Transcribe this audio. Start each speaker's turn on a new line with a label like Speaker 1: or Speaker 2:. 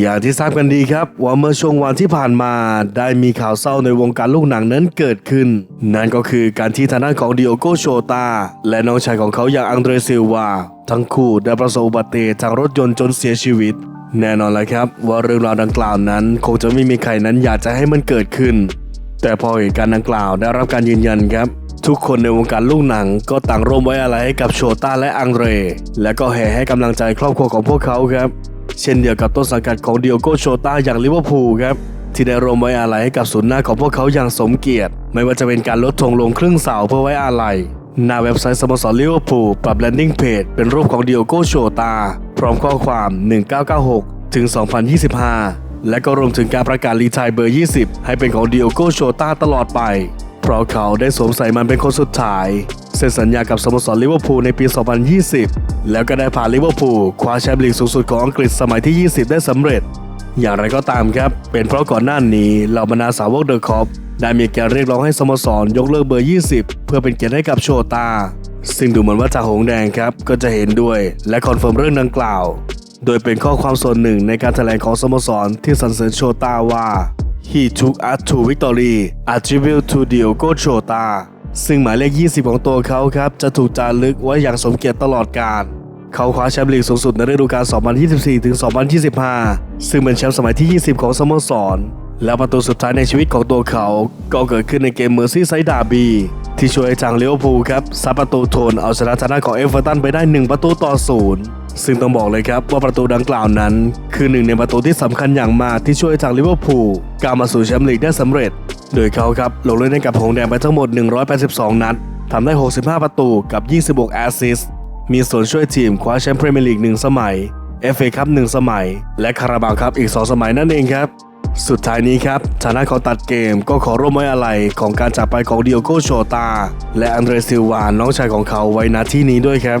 Speaker 1: อย่างที่ทราบกันดีครับว่าเมื่อช่วงวันที่ผ่านมาได้มีข่าวเศร้าในวงการลูกหนังนั้นเกิดขึ้น นั่นก็คือการที่ทางด้านของดิโอโกโชตาและน้องชายของเขาอย่างอังเดรซิลวาทั้งคู่ได้ประสบอุบัติเหตุทางรถยนต์จนเสียชีวิต แน่นอนแล้วครับว่าเรื่องราวดังกล่าวนั้นคงจะไม่มีใครนั้นอยากจะให้มันเกิดขึ้น แต่พอเหตุการณ์ดังกล่าวได้รับการยืนยันครับทุกคนในวงการลูกหนังก็ต่างร่วมไว้อะไรให้กับโชต้าและอังเร และก็แห่ให้กำลังใจครอบครัวของพวกเขาครับ เช่นเดียวกับต้นสังกัดของเดียโกโชต้าอย่างลิเวอร์พูลครับที่ได้ร่วมไว้อาลัยให้กับศูนย์หน้าของพวกเขาอย่างสมเกียรติ ไม่ว่าจะเป็นการลดธงลงครึ่งเสาเพื่อไว้อาลัยหน้าเว็บไซต์สโมสรลิเวอร์พูลปรับแลนดิ้งเพจเป็นรูปของเดียโกโชตา พร้อมข้อความ 1996 ถึง 2025 และก็รวมถึงการประกาศรีทายเบอร์ 20 ให้เป็นของเดียโกโชตาตลอดไป เพราะเขาได้สวมใส่มันเป็นคนสุดท้าย ซ็นสัญญากับสโมสรลิเวอร์พูลในปี 2020 แล้วก็ได้พาลิเวอร์พูลคว้าแชมป์ลีกสูงสุดของอังกฤษสมัยที่ 20 ได้สำเร็จ อย่างไรก็ตามครับ เป็นเพราะก่อนหน้านี้เหล่าบรรดาสาวกเดอะคอปได้มีการเรียกร้องให้สโมสรยกเลิกเบอร์ 20 เพื่อเป็นเกียรติให้กับโชตา ซึ่งดูเหมือนว่าจากหงแดงครับก็จะเห็นด้วยและคอนเฟิร์มเรื่องดังกล่าว โดยเป็นข้อความส่วนหนึ่งในการแถลงของสโมสรที่สรรเสริญโชตาว่า He took us to victory attribute to Diogo Jota ซึ่งหมายเลข 20 ของตัวเขาครับจะถูกจารึกไว้อย่างสมเกียรติตลอดกาลเขาคว้าแชมป์ลีกสูงสุดในฤดูกาล 2024ถึง2025 ซึ่งเป็นแชมป์สมัยที่ 20 ของสโมสร และประตูสุดท้ายในชีวิตของตัวเขา ก็เกิดขึ้นในเกมเมอร์ซี่ไซด์ดาบี ที่ช่วยให้ทางลิเวอร์พูลครับซัดประตูโทนเอาชนะทางด้านของเอเวอร์ตันไปได้ 1 ประตูต่อศูนย์ซึ่งต้องบอกเลยครับว่าประตูดังกล่าวนั้น คือหนึ่งในประตูที่สำคัญอย่างมากที่ช่วยให้ทางลิเวอร์พูลก้าวมาสู่แชมป์ลีกได้สำเร็จ โดยเขาครับลงเล่นให้กับหงแดงไปทั้งหมด 182 นัดทำได้ 65 ประตูกับ 26 แอสซิสต์มีส่วนช่วยทีมคว้าแชมป์พรีเมียร์ลีกหนึ่งสมัย FA คัพหนึ่งสมัย และคาราบาวครับอีก 2 สมัยนั่นเองครับ สุดท้ายนี้ครับฐานะขอตัดเกมก็ขอร่วมไว้อะไรของการจากไปของเดิโอโกโชตา และอันเดรซิลวานน้องชายของเขาไว้ณที่นี้ด้วยครับ